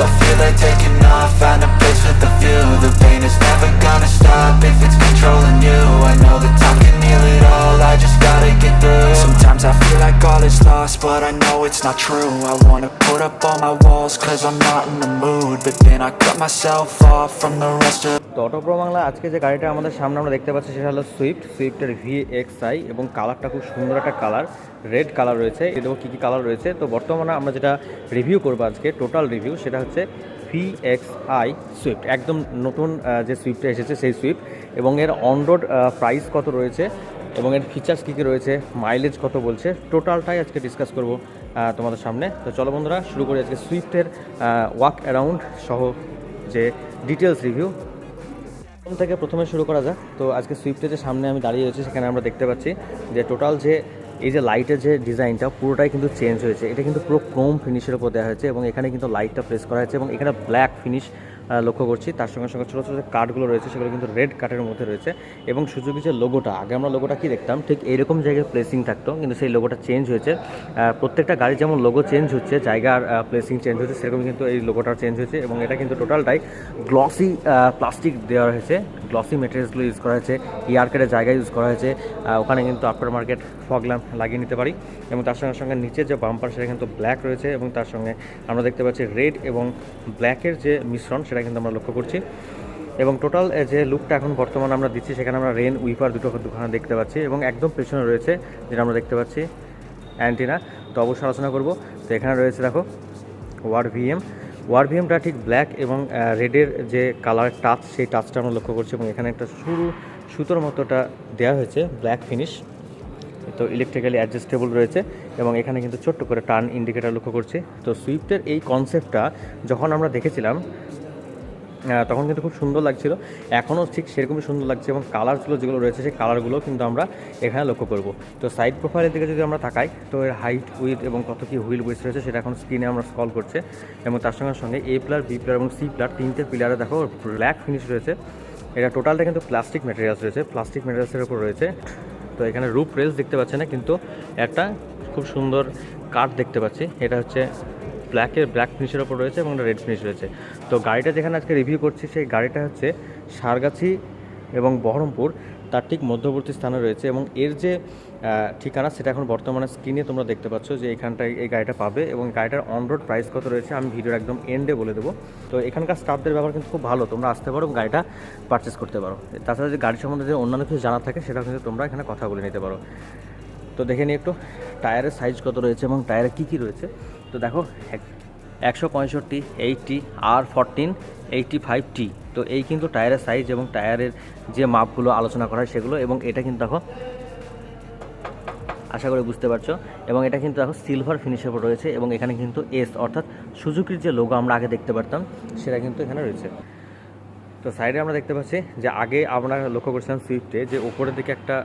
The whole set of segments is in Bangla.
I feel like taking off Find a place with a view. The pain is never gonna stop If it's controlling you. I know the time can heal it all I just gotta get through. Sometimes I feel like all is lost But I know it's not true. I wanna put up all my walls Cause I'm not in the mood. But then I cut myself off from the rest of Bangla, আজকে যে গাড়িটা আমাদের সামনে আমরা দেখতে পাচ্ছি সেটা হলো সুইফট সুইফটের ভি এক্স আই এবং কালারটা খুব সুন্দর একটা কালার রেড কালার রয়েছে। এ দেখো কী কী কালার রয়েছে? তো বর্তমানে আমরা যেটা রিভিউ করব আজকে টোটাল রিভিউ সেটা হচ্ছে ভি এক্স আই সুইফট একদম নতুন যে সুইফটটা এসেছে সেই সুইফট এবং এর অনরোড প্রাইস কত রয়েছে? এবং এর ফিচার্স কী কী রয়েছে মাইলেজ কত বলছে টোটালটাই আজকে ডিসকাস করব তোমাদের সামনে। তো চলো বন্ধুরা, শুরু করি আজকে সুইফটের ওয়াক অ্যারাউন্ড সহ যে ডিটেলস রিভিউ প্রথম থেকে প্রথমে শুরু করা যাক। তো আজকে সুইফটের যে সামনে আমি দাঁড়িয়ে রয়েছি, সেখানে আমরা দেখতে পাচ্ছি যে টোটাল যে এই যে লাইটের যে ডিজাইনটা পুরোটাই কিন্তু চেঞ্জ হয়েছে। এটা কিন্তু পুরো ক্রোম ফিনিশের উপর দেওয়া হয়েছে এবং এখানে কিন্তু লাইটটা প্রেস করা হয়েছে এবং এখানে ব্ল্যাক ফিনিশ লক্ষ্য করছি। তার সঙ্গে সঙ্গে ছোটো ছোটো কার্ডগুলো রয়েছে, সেগুলো কিন্তু রেড কাঠের মধ্যে রয়েছে এবং সুযোগী যে লোগোটা আগে আমরা লোগোটা কি দেখতাম? ঠিক এইরকম জায়গায় প্লেসিং থাকতো, কিন্তু সেই লোগোটা চেঞ্জ হয়েছে। প্রত্যেকটা গাড়ি যেমন লোগো চেঞ্জ হচ্ছে, জায়গার প্লেসিং চেঞ্জ হচ্ছে সেরকম কিন্তু এই লোগোটা চেঞ্জ হয়েছে এবং এটা কিন্তু টোটালটাই গ্লসি প্লাস্টিক দেওয়া হয়েছে। গ্লসি মেটেরিয়ালসগুলো ইউজ করা হয়েছে ইয়ারকেটের জায়গায় ইউজ করা হয়েছে ওখানে কিন্তু আফটার মার্কেট ফগ ল্যাম্প লাগিয়ে নিতে পারি। এবং তার সঙ্গে সঙ্গে নিচের যে বাম্পার সেটা কিন্তু ব্ল্যাক রয়েছে এবং তার সঙ্গে আমরা দেখতে পাচ্ছি রেড এবং ব্ল্যাকের যে মিশ্রণ সেটা কিন্তু আমরা লক্ষ্য করছি। এবং টোটাল যে লুকটা এখন বর্তমানে আমরা দিচ্ছি সেখানে আমরা রেন উইপার দুটো দুখানে দেখতে পাচ্ছি এবং একদম পেছনে রয়েছে যেটা আমরা দেখতে পাচ্ছি অ্যান্টিনা তো অবশ্যই আলোচনা করব। তো এখানে রয়েছে দেখো ওয়ার ভিএম ওয়ার ভিএমটা ঠিক ব্ল্যাক এবং রেডের যে কালার টাচ সেই টাচটা আমরা লক্ষ্য করছি এবং এখানে একটা সরু সুতোর মতোটা দেওয়া হয়েছে ব্ল্যাক ফিনিশ তো ইলেকট্রিক্যালি অ্যাডজাস্টেবল রয়েছে এবং এখানে কিন্তু ছোট্ট করে টার্ন ইন্ডিকেটার লক্ষ্য করছি। তো সুইফটের এই কনসেপ্টটা যখন আমরা দেখেছিলাম তখন কিন্তু খুব সুন্দর লাগছিল। এখনও ঠিক সেরকমই সুন্দর লাগছে এবং কালারগুলো যেগুলো রয়েছে, সেই কালারগুলো কিন্তু আমরা এখানে লক্ষ্য করব। তো সাইড প্রোফাইলের দিকে যদি আমরা তাকাই, তো এর হাইট উইথ এবং কত কী হুইল উইথ রয়েছে সেটা এখন স্ক্রিনে আমরা স্কল করছে এবং তার সঙ্গে সঙ্গে এ প্লার বি প্লার এবং সি প্লার তিনটে পিলারে দেখো ব্ল্যাক ফিনিশ রয়েছে। এটা টোটালটা কিন্তু প্লাস্টিক ম্যাটেরিয়ালস রয়েছে প্লাস্টিক ম্যাটেরিয়ালসের উপর রয়েছে। তো এখানে রুপ রেলস দেখতে পাচ্ছে না, কিন্তু একটা খুব সুন্দর কাঠ দেখতে পাচ্ছি। এটা হচ্ছে ব্ল্যাকের ব্ল্যাক ফিনিশের ওপর রয়েছে এবং একটা রেড ফিনিশ রয়েছে। তো গাড়িটা যেখানে আজকে রিভিউ করছি, সেই গাড়িটা হচ্ছে সারগাছি এবং বহরমপুর। তার ঠিক মধ্যবর্তী স্থানে রয়েছে এবং এর যে ঠিকানা সেটা এখন বর্তমানে স্ক্রিনে তোমরা দেখতে পাচ্ছ যে এখানটায় এই গাড়িটা পাবে এবং গাড়িটার অন রোড প্রাইস কত রয়েছে আমি ভিডিওর একদম এন্ডে বলে দেবো। তো এখানকার স্টাফদের ব্যবহার কিন্তু খুব ভালো, তোমরা আসতে পারো এবং গাড়িটা পারচেস করতে পারো। তাছাড়া যে গাড়ি সম্বন্ধে যে অন্যান্য কিছু জানা থাকে সেটা কিন্তু তোমরা এখানে কথা বলে নিতে পারো। তো দেখে নিই একটু, টায়ারের সাইজ কত রয়েছে এবং টায়ারে কী কী রয়েছে। তো দেখো একশো পঁয়ষট্টি, এইটটি, আর ফরটিন, এইটটি ফাইভ টি। তো এই কিন্তু টায়ারের সাইজ এবং টায়ারের যে মাপগুলো আলোচনা করা হয় সেগুলো এবং এটা কিন্তু দেখো, আশা করি বুঝতে পারছ। এবং এটা কিন্তু দেখো সিলভার ফিনিশের উপর রয়েছে এবং এখানে কিন্তু এস অর্থাৎ সুজুকির যে লোগো আমরা আগে দেখতে পারতাম, সেটা কিন্তু এখানে রয়েছে। তো সাইডে আমরা দেখতে পাচ্ছি যে আগে আমরা লক্ষ্য করেছিলাম সুইফটে যে ওপরের দিকে একটা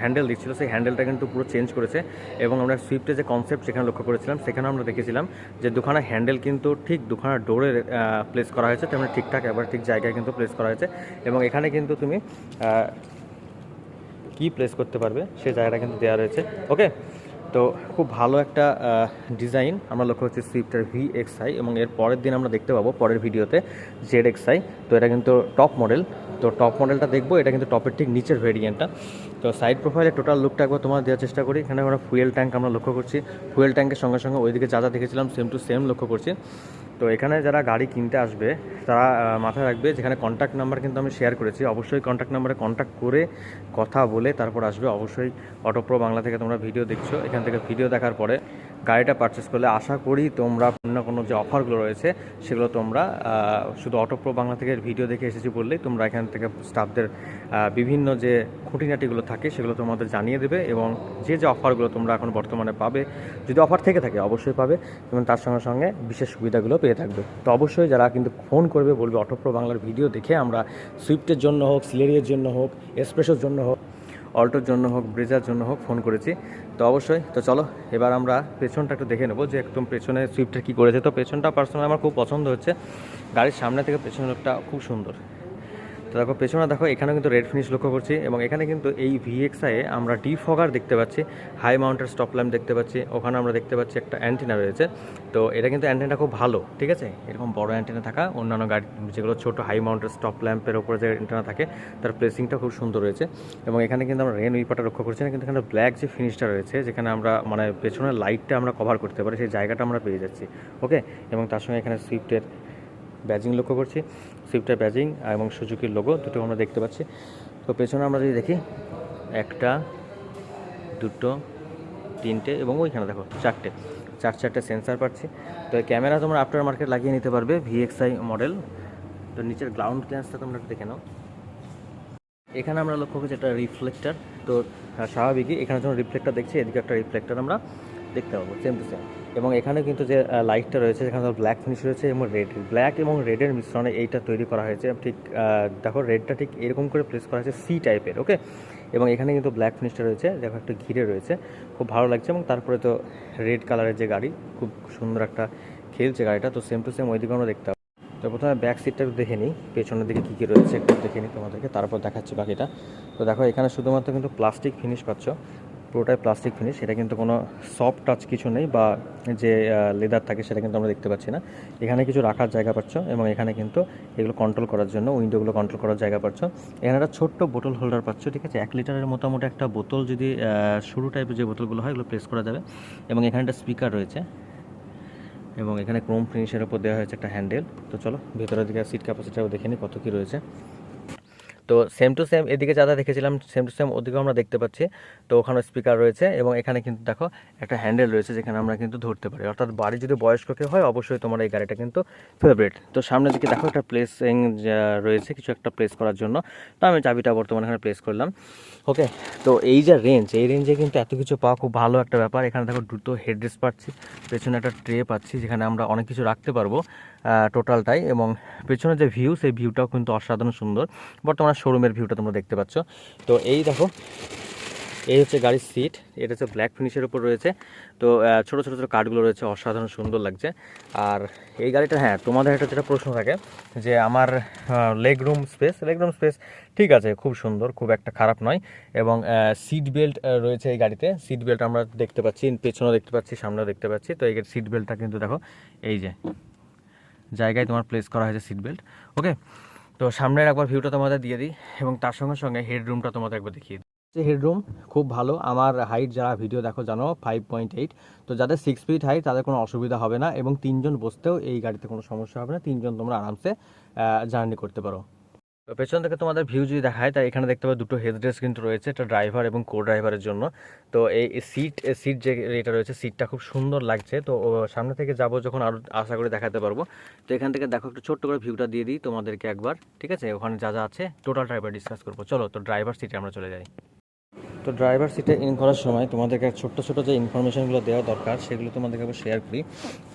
হ্যান্ডেল দিচ্ছিল, সেই হ্যান্ডেলটা কিন্তু পুরো চেঞ্জ করেছে। এবং আমরা সুইফটে যে কনসেপ্ট সেখানে লক্ষ্য করেছিলাম সেখানে আমরা দেখেছিলাম যে দুখানা হ্যান্ডেল কিন্তু ঠিক দুখানা ডোরে প্লেস করা হয়েছে, তেমনি ঠিকঠাক এবার ঠিক জায়গায় কিন্তু প্লেস করা হয়েছে। এবং এখানে কিন্তু তুমি কি প্লেস করতে পারবে সেই জায়গাটা কিন্তু দেওয়া রয়েছে। ওকে তো খুব ভালো একটা ডিজাইন আমরা লক্ষ্য করছি সুইফটের ভি এক্স আই এবং এর পরের দিন আমরা দেখতে পাবো পরের ভিডিওতে জেড এক্স আই তো এটা কিন্তু টপ মডেল তো টপ মডেলটা দেখব, এটা কিন্তু টপের ঠিক নিচের ভেরিয়েন্টটা তো সাইড প্রোফাইলে টোটাল লুকটা একবার তোমার দেওয়ার চেষ্টা করি। এখানে আমরা ফুয়েল ট্যাঙ্ক আমরা লক্ষ্য করছি। ফুয়েল ট্যাঙ্কের সঙ্গে সঙ্গে ওইদিকে যা যা দেখেছিলাম সেম টু সেম লক্ষ্য করছি। তো এখানে যারা গাড়ি কিনতে আসবে, তারা মাথায় রাখবে যেখানে কন্ট্যাক্ট নাম্বার কিন্তু আমি শেয়ার করেছি। অবশ্যই কন্ট্যাক্ট নাম্বারে কন্ট্যাক্ট করে কথা বলে তারপর আসবে। অবশ্যই অটোপ্রো বাংলা থেকে তোমরা ভিডিও দেখছ। এখান থেকে ভিডিও দেখার পরে গাড়িটা পারচেস করলে আশা করি তোমরা অন্য কোনো যে অফারগুলো রয়েছে, সেগুলো তোমরা শুধু অটোপ্রো বাংলা থেকে ভিডিও দেখে এসেছি বললেই তোমরা এখান থেকে স্টাফদের বিভিন্ন যে খুঁটিনাটিগুলো থাকে সেগুলো তোমাদের জানিয়ে দেবে এবং যে যে অফারগুলো তোমরা এখন বর্তমানে পাবে, যদি অফার থেকে থাকে অবশ্যই পাবে এবং তার সঙ্গে সঙ্গে বিশেষ সুবিধাগুলো পেয়ে থাকবে। তো অবশ্যই যারা কিন্তু ফোন করবে, বলবে অটোপ্রো বাংলার ভিডিও দেখে আমরা সুইফটের জন্য হোক সিলেরিয়ার জন্য হোক এক্সপ্রেসের জন্য হোক অল্টোর জন্য হোক, ব্রেজার জন্য হোক, ফোন করেছি। তো অবশ্যই, তো চলো, এবার আমরা পেছনটা একটু দেখে নেব যে একদম পেছনে সুইফটটা কী করেছে। তো পেছনটা পার্সোনাল আমার খুব পছন্দ হচ্ছে। গাড়ির সামনে থেকে পেছনের লোকটা খুব সুন্দর। তো দেখো, পেছনে দেখো এখানে কিন্তু রেড ফিনিশ লক্ষ্য করছি এবং এখানে কিন্তু এই ভিএক্সআই আমরা ডি ফগার দেখতে পাচ্ছি। হাই মাউন্টের স্টপ ল্যাম্প দেখতে পাচ্ছি। ওখানে আমরা দেখতে পাচ্ছি একটা অ্যান্টিনা রয়েছে। তো এটা কিন্তু অ্যান্টেনা খুব ভালো, ঠিক আছে? এরকম বড় অ্যান্টেনা থাকা, অন্যান্য গাড়ি, যেগুলো ছোট হাই মাউন্টের স্টপ ল্যাম্পের ওপরে যে অ্যান্টেনা থাকে, তার প্লেসিংটা খুব সুন্দর রয়েছে। এবং এখানে কিন্তু আমরা রেন উইপারটা লক্ষ্য করছি না, কিন্তু এখানে ব্ল্যাক যে ফিনিশটা রয়েছে, যেখানে আমরা মানে পেছনের লাইটটা আমরা কভার করতে পারি, সেই জায়গাটা আমরা পেয়ে যাচ্ছি ওকে এবং তার সঙ্গে এখানে সুইফটের ব্যাজিং লক্ষ্য করছি। সুইফটের ব্যাজিং এবং সুজুকির লোগো দুটো আমরা দেখতে পাচ্ছি। তো পেছনে আমরা যদি দেখি একটা দুটো তিনটে এবং ওইখানে দেখো চারটে। চার চারটে সেন্সার পাচ্ছি। তো ক্যামেরা তোমরা আফটার মার্কেট লাগিয়ে নিতে পারবে ভিএক্সআই মডেল তো নিচের গ্রাউন্ড ক্লিয়ারেন্সটা তোমরা দেখে নাও। এখানে আমরা লক্ষ্য করছি একটা রিফ্লেক্টার তো হ্যাঁ, স্বাভাবিকই এখানে যখন রিফ্লেক্টার দেখছি এদিকে একটা রিফ্লেক্টার আমরা দেখতে পাবো সেম টু সেম এবং এখানে কিন্তু যে লাইটটা রয়েছে, সেখানে ব্ল্যাক ফিনিশ রয়েছে এবং রেড ব্ল্যাক এবং রেডের মিশ্রণে এইটা তৈরি করা হয়েছে। ঠিক দেখো রেডটা ঠিক এরকম করে প্লেস করা হয়েছে সি টাইপের ওকে এবং এখানে কিন্তু ব্ল্যাক ফিনিশটা রয়েছে, দেখো একটু ঘিরে রয়েছে, খুব ভালো লাগছে এবং তারপরে তো রেড কালারের যে গাড়ি, খুব সুন্দর একটা খেলছে গাড়িটা, তো সেম টু সেম ওইদিকে আমরা দেখতে তো প্রথমে ব্যাক সিটটা একটু দেখে নিই, পেছনের দিকে কী কী রয়েছে একটু দেখে নিই তোমাদেরকে, তারপর দেখাচ্ছি বাকিটা। তো দেখো এখানে শুধুমাত্র কিন্তু প্লাস্টিক ফিনিশ পাচ্ছ পুরোটাই প্লাস্টিক ফিনিশ এটা কিন্তু কোনো সফট টাচ কিছু নেই বা যে লেদার থাকে সেটা কিন্তু আমরা দেখতে পাচ্ছি না। এখানে কিছু রাখার জায়গা পাচ্ছ এবং এখানে কিন্তু এগুলো কন্ট্রোল করার জন্য উইন্ডোগুলো কন্ট্রোল করার জায়গা পাচ্ছ। এখানে একটা ছোট্ট বোতল হোল্ডার পাচ্ছ, ঠিক আছে? এক লিটারের মোটামুটি একটা বোতল যদি শুরু টাইপের যে বোতলগুলো হয়, এগুলো প্রেস করা যাবে। এবং এখানে একটা স্পিকার রয়েছে। এবং এখানে ক্রোম ফিনিশের উপর দেওয়া হয়েছে একটা হ্যান্ডেল তো চলো, ভেতরের দিকে সিট ক্যাপাসিটিও দেখে নিই কত কী রয়েছে। তো সেম টু সেম এদিকে যা যা দেখেছিলাম সেম টু সেম ওদিকেও আমরা দেখতে পাচ্ছি। তো ওখানে স্পিকার রয়েছে এবং এখানে কিন্তু দেখো একটা হ্যান্ডেল রয়েছে যেখানে আমরা কিন্তু ধরতে পারি। অর্থাৎ বাড়ি যদি বয়স্ক কেউ হয়, অবশ্যই তোমার এই গাড়িটা কিন্তু ফেভারিট তো সামনের দিকে দেখো একটা প্লেসিং রয়েছে, কিছু একটা প্লেস করার জন্য। তো আমি চাবিটা বর্তমানে এখানে প্লেস করলাম। ওকে তো এই যে রেঞ্জ এই রেঞ্জে কিন্তু এত কিছু পাওয়া খুব ভালো একটা ব্যাপার। এখানে দেখো দুটো হেডরেস্ট পাচ্ছি, পেছনে একটা ট্রে পাচ্ছি, যেখানে আমরা অনেক কিছু রাখতে পারব টোটালটাই এবং পেছনে যে ভিউ সেই ভিউটাও কিন্তু অসাধারণ সুন্দর। বর্তমানে শোরুমের ভিউটা তোমরা দেখতে পাচ্ছ। তো এই দেখো, এই হচ্ছে গাড়ির সিট এটা হচ্ছে ব্ল্যাক ফিনিশের উপর রয়েছে। তো ছোটো ছোটো ছোটো কাঠগুলো রয়েছে, অসাধারণ, সুন্দর লাগছে। আর এই গাড়িটা হ্যাঁ তোমাদের একটা যেটা প্রশ্ন থাকে, যে আমার leg room space leg room space ঠিক আছে, খুব সুন্দর, খুব একটা খারাপ নয়। এবং সিট বেল্ট রয়েছে এই গাড়িতে। সিট বেল্ট আমরা দেখতে পাচ্ছি, পেছনেও দেখতে পাচ্ছি, সামনেও দেখতে পাচ্ছি। তো এই সিট বেল্টটা কিন্তু দেখো, এই যে, জায়গায় তোমার প্লেস করা হয়েছে সিট বেল্ট ওকে তো সামনের একবার ভিউটা তোমাদের দিয়ে দিই এবং তার সঙ্গে সঙ্গে হেডরুমটা তোমাদের একবার দেখিয়ে দিই। যে হেডরুম খুব ভালো, আমার হাইট যারা ভিডিও দেখো জানো ফাইভ পয়েন্ট এইট তো যাদের সিক্স ফিট হাইট তাদের কোনো অসুবিধা হবে না এবং তিনজন বসতেও এই গাড়িতে কোনো সমস্যা হবে না, তিনজন তোমরা আরামসে জার্নি করতে পারো। তো পেছন থেকে তোমাদের ভিউ যদি দেখায় তাই এখানে দেখতে পাবে দুটো হেডরেস্ট কিন্তু রয়েছে, একটা ড্রাইভার এবং কো ড্রাইভারের জন্য। তো এই সিট সিট যে এটা রয়েছে সিটটা খুব সুন্দর লাগছে। তো সামনে থেকে যাব যখন আরও আশা করে দেখাতে পারব। তো এখান থেকে দেখো একটু ছোট্ট করে ভিউটা দিয়ে দিই তোমাদেরকে একবার, ঠিক আছে? ওখানে যা যা আছে টোটাল ড্রাইভার ডিসকাস করব। চলো, তো ড্রাইভার সিটে আমরা চলে যাই। তো ড্রাইভার সিটে ইন করার সময় তোমাদেরকে ছোট্ট ছোট যে ইনফরমেশনগুলো দেওয়া দরকার, সেগুলো তোমাদেরকে একবার শেয়ার করি।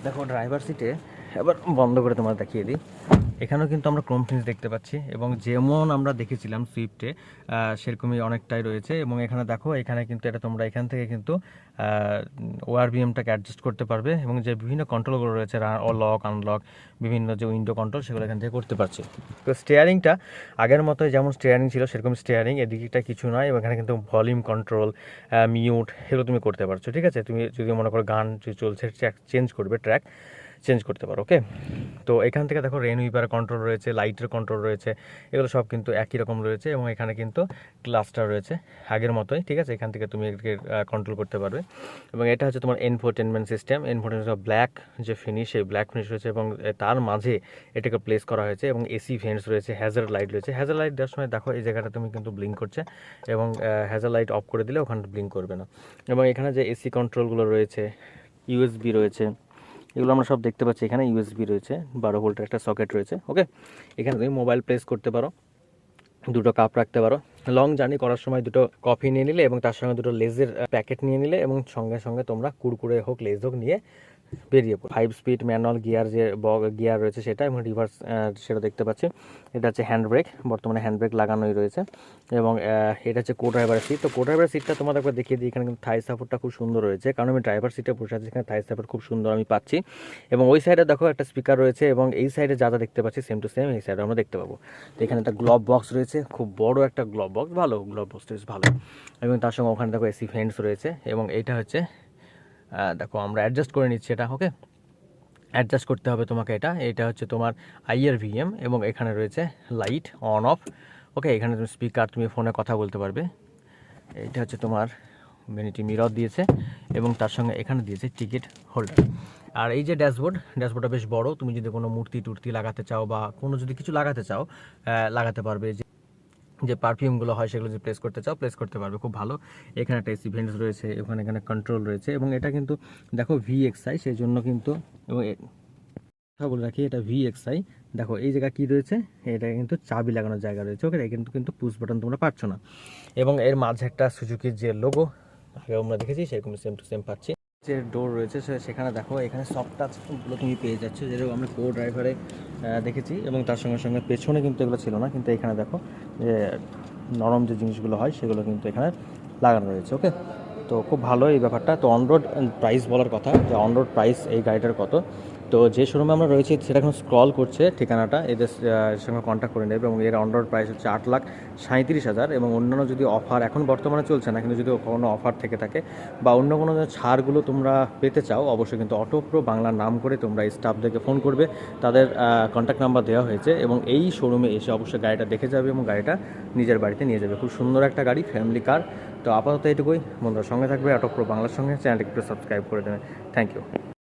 দেখো ড্রাইভার সিটে এবার বন্ধ করে তোমাদের দেখিয়ে দিই। এখানেও কিন্তু আমরা ক্রোম ফিনিশ দেখতে পাচ্ছি এবং যেমন আমরা দেখেছিলাম সুইফটে সেরকমই অনেকটাই রয়েছে এবং এখানে দেখো, এখানে কিন্তু এটা তোমরা এখান থেকে কিন্তু ওআরবিএমটাকে অ্যাডজাস্ট করতে পারবে এবং যে বিভিন্ন কন্ট্রোলগুলো রয়েছে লক আনলক বিভিন্ন যে উইন্ডো কন্ট্রোল সেগুলো এখান থেকে করতে পারছি। তো স্টিয়ারিংটা আগের মতোই যেমন স্টিয়ারিং ছিল, সেরকম স্টিয়ারিং এদিকটা কিছু নয় এবং এখানে কিন্তু ভলিউম কন্ট্রোল মিউট এগুলো তুমি করতে পারছ, ঠিক আছে? তুমি যদি মনে করো গান চলছে চেঞ্জ করবে ট্র্যাক চেঞ্জ করতে পারো ওকে তো এখান থেকে দেখো রেন উইপার কন্ট্রোল রয়েছে লাইটের কন্ট্রোল রয়েছে, এগুলো সব কিন্তু একই রকম রয়েছে এবং এখানে কিন্তু ক্লাস্টার রয়েছে, আগের মতোই, ঠিক আছে? এখান থেকে তুমি এটাকে কন্ট্রোল করতে পারবে। এবং এটা হচ্ছে তোমার এনফোটেনমেন্ট সিস্টেম এনফোটেনমেন্ট ব্ল্যাক যে ফিনিশ সেই ব্ল্যাক ফিনিশ রয়েছে এবং তার মাঝে এটাকে প্লেস করা হয়েছে এবং এসি ভেন্টস রয়েছে হ্যাজার লাইট রয়েছে। হ্যাজার লাইট দেওয়ার সময় দেখো এই জায়গাটা তুমি কিন্তু ব্লিঙ্ক করছে এবং হ্যাজার লাইট অফ করে দিলে ওখানে ব্লিঙ্ক করবে না। এবং এখানে যে এসি কন্ট্রোলগুলো রয়েছে ইউএসবি রয়েছে এগুলো আমরা সব দেখতে পাচ্ছি। এখানে ইউএসবি রয়েছে, বারো ভোল্টের একটা সকেট রয়েছে ওকে এখানে তুমি মোবাইল প্লেস করতে পারো, দুটো কাপ রাখতে পারো। লং জার্নি করার সময় দুটো কফি নিয়ে নিলে এবং তার সঙ্গে দুটো লেজের প্যাকেট নিয়ে নিলে এবং সঙ্গে সঙ্গে তোমরা কুড়কুড়ে হোক লেজ হোক নিয়ে বেরিয়ে পড়ে। ফাইভ স্পিড ম্যানুয়াল গিয়ার যে গিয়ার রয়েছে সেটা এবং রিভার্স সেটা দেখতে পাচ্ছি। এটা হচ্ছে হ্যান্ড ব্রেক বর্তমানে হ্যান্ড ব্রেক লাগানোই রয়েছে। এবং এটা হচ্ছে কো ড্রাইভারের সিট তো কো ড্রাইভারের সিটটা তোমাদের দেখিয়ে দিই, এখানে কিন্তু থাই সাপোর্টটা খুব সুন্দর রয়েছে। কারণ আমি ড্রাইভার সিটে বসে আছি এখানে থাই সাপোর্ট খুব সুন্দর আমি পাচ্ছি। এবং ওই সাইডে দেখো একটা স্পিকার রয়েছে এবং এই সাইডে যা যা দেখতে পাচ্ছি সেম টু সেম এই সাইডে আমরা দেখতে পাবো। তো এখানে একটা গ্লভ বক্স রয়েছে, খুব বড় একটা গ্লভ বক্স ভালো গ্লভ বক্স ভালো। এবং তার সঙ্গে ওখানে দেখো এসি ফ্যান্স রয়েছে এবং এটা হচ্ছে দেখো, আমরা অ্যাডজাস্ট করে নিচ্ছি এটা ওকে অ্যাডজাস্ট করতে হবে তোমাকে এটা। এটা হচ্ছে তোমার আইয়ার ভিএম এবং এখানে রয়েছে লাইট অন অফ ওকে এখানে তুমি স্পিকার তুমি ফোনে কথা বলতে পারবে। এটা হচ্ছে তোমার ভ্যানিটি মিরর দিয়েছে এবং তার সঙ্গে এখানে দিয়েছে টিকিট হোল্ডার আর এই যে ড্যাশবোর্ড ড্যাশবোর্ডটা বেশ বড়। তুমি যদি কোনো মূর্তি টুর্তি লাগাতে চাও বা কোনো যদি কিছু লাগাতে চাও লাগাতে পারবে। যে যে পারফিউমগুলো হয় সেগুলো যদি প্লেস করতে চাও প্লেস করতে পারবে। খুব ভালো। এখানে একটা এসি ভেন্টস রয়েছে ওখানে এখানে কন্ট্রোল রয়েছে এবং এটা কিন্তু দেখো ভি এক্সআই সেই জন্য কিন্তু এবং কথা বলে রাখি, এটা ভি এক্সআই দেখো, এই জায়গা কি রয়েছে? এটা কিন্তু চাবি লাগানোর জায়গা রয়েছে ওকে এটা কিন্তু কিন্তু পুশ বাটন তোমরা পাচ্ছ না। এবং এর মাঝে একটা সুজুকির যে লোগো আগে আমরা দেখেছি, সেরকম সেম টু সেম পাচ্ছি। যে ডোর রয়েছে সেখানে দেখো, এখানে সফট টাচগুলো তুমি পেয়ে যাচ্ছ। যেরকম আমরা কো ড্রাইভারে দেখেছি এবং তার সঙ্গে সঙ্গে পেছনে কিন্তু এগুলো ছিল না, কিন্তু এখানে দেখো, যে নরম যে জিনিসগুলো হয়, সেগুলো কিন্তু এখানে লাগানো রয়েছে ওকে তো খুব ভালো এই ব্যাপারটা। তো অনরোড প্রাইস বলার কথা, যে অনরোড প্রাইস এই গাড়িটার কত? তো যে শোরুমে আমরা রয়েছি, সেটা এখন স্ক্রল করছে ঠিকানাটা। এদের সঙ্গে কন্ট্যাক্ট করে নেবে এবং এর অনরোড প্রাইস হচ্ছে আট লাখ সাঁত্রিশ হাজার এবং অন্যান্য যদি অফার এখন বর্তমানে চলছে না, কিন্তু যদি কোনো অফার থেকে থাকে বা অন্য কোনো ছাড়গুলো তোমরা পেতে চাও, অবশ্যই কিন্তু অটো প্রো বাংলার নাম করে তোমরা স্টাফদেরকে ফোন করবে। তাদের কন্ট্যাক্ট নাম্বার দেওয়া হয়েছে এবং এই শোরুমে এসে অবশ্যই গাড়িটা দেখে যাবে এবং গাড়িটা নিজের বাড়িতে নিয়ে যাবে। খুব সুন্দর একটা গাড়ি ফ্যামিলি কার তো আপাতত এটুকুই বন্ধুরা সঙ্গে থাকবে অটো প্রো বাংলার সঙ্গে। চ্যানেলটিকে একটু সাবস্ক্রাইব করে দেবে। Thank you